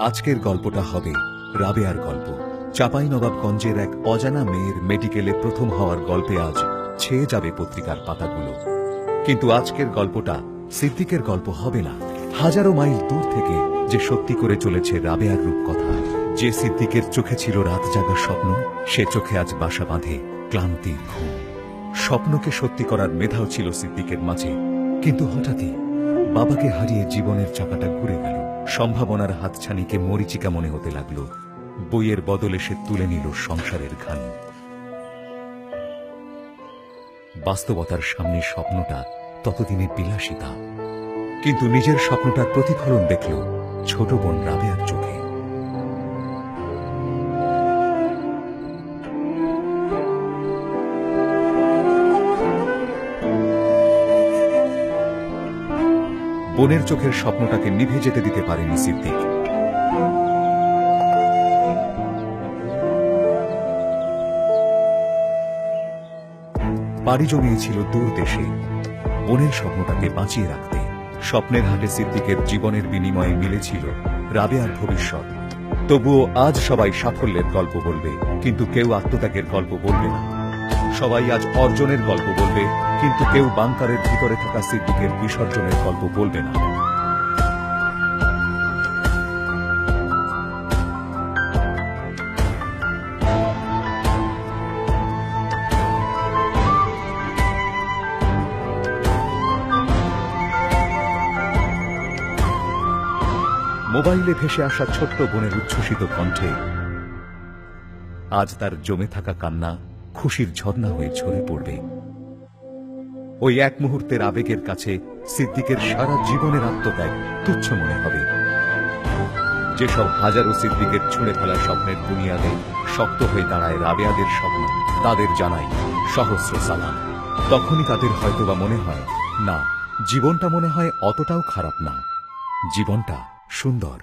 আজকের গল্পটা হবে রাবেয়ার গল্প। চাপাই নবাবগঞ্জের এক অজানা মেয়ের মেডিকেলে প্রথম হওয়ার গল্পে আজ ছেয়ে যাবে পত্রিকার পাতাগুলো। কিন্তু আজকের গল্পটা সিদ্দিকের গল্প হবে না। হাজারো মাইল দূর থেকে যে সত্যি করে চলেছে রাবেয়ার রূপকথা, যে সিদ্দিকের চোখে ছিল রাত জাগার স্বপ্ন, সে চোখে আজ বাসা বাঁধে ক্লান্তির ঘুম। স্বপ্নকে সত্যি করার মেধাও ছিল সিদ্দিকের মাঝে। কিন্তু হঠাৎই বাবাকে হারিয়ে জীবনের চাকাটা ঘুরে গেল। সম্ভাবনার হাতছানিকে মরিচিকা মনে হতে লাগল। বইয়ের বদলে সে তুলে নিল সংসারের ঘান। বাস্তবতার সামনে স্বপ্নটা ততদিনে বিলাসিতা। কিন্তু নিজের স্বপ্নটার প্রতিফলন দেখল ছোট বোন রাবেয়ার চোখে। বোনের চোখের স্বপ্নটাকে নিভে যেতে দিতে পারেনি সিদ্দিক। পাড়ি জমিয়েছিল দূর দেশে। বোনের স্বপ্নটাকে বাঁচিয়ে রাখতে স্বপ্নের হাটে সিদ্দিকের জীবনের বিনিময়ে মিলেছিল রাবেয়ার ভবিষ্যৎ। তবুও আজ সবাই সাফল্যের গল্প বলবে, কিন্তু কেউ আত্মত্যাগের গল্প বলবে না। সবাই আজ অর্জনের গল্প বলবে কিন্তু কেউ বাংকারের ভিতরে থাকা সিদ্দিকের বিসর্জনের গল্প বলবে না। মোবাইলে ভেসে আসা ছোট্ট বোনের উচ্ছ্বসিত কণ্ঠে, আজ তার জমে থাকা কান্না খুশির ঝর্ণা হয়ে ঝরে পড়বে। ওই এক মুহূর্তের আবেগের কাছে সিদ্দিকের সারা জীবনের আত্মত্যাগ তুচ্ছ মনে হবে। যেসব হাজারো সিদ্দিকের ছুঁড়ে ফেলা স্বপ্নের বুনিয়াদে শক্ত হয়ে দাঁড়ায় রাবেয়াদের স্বপ্ন, তাদের জানাই সহস্র সালাম। তখনই তাদের হয়তোবা মনে হয়, না, জীবনটা মনে হয় অতটাও খারাপ না। জীবনটা সুন্দর।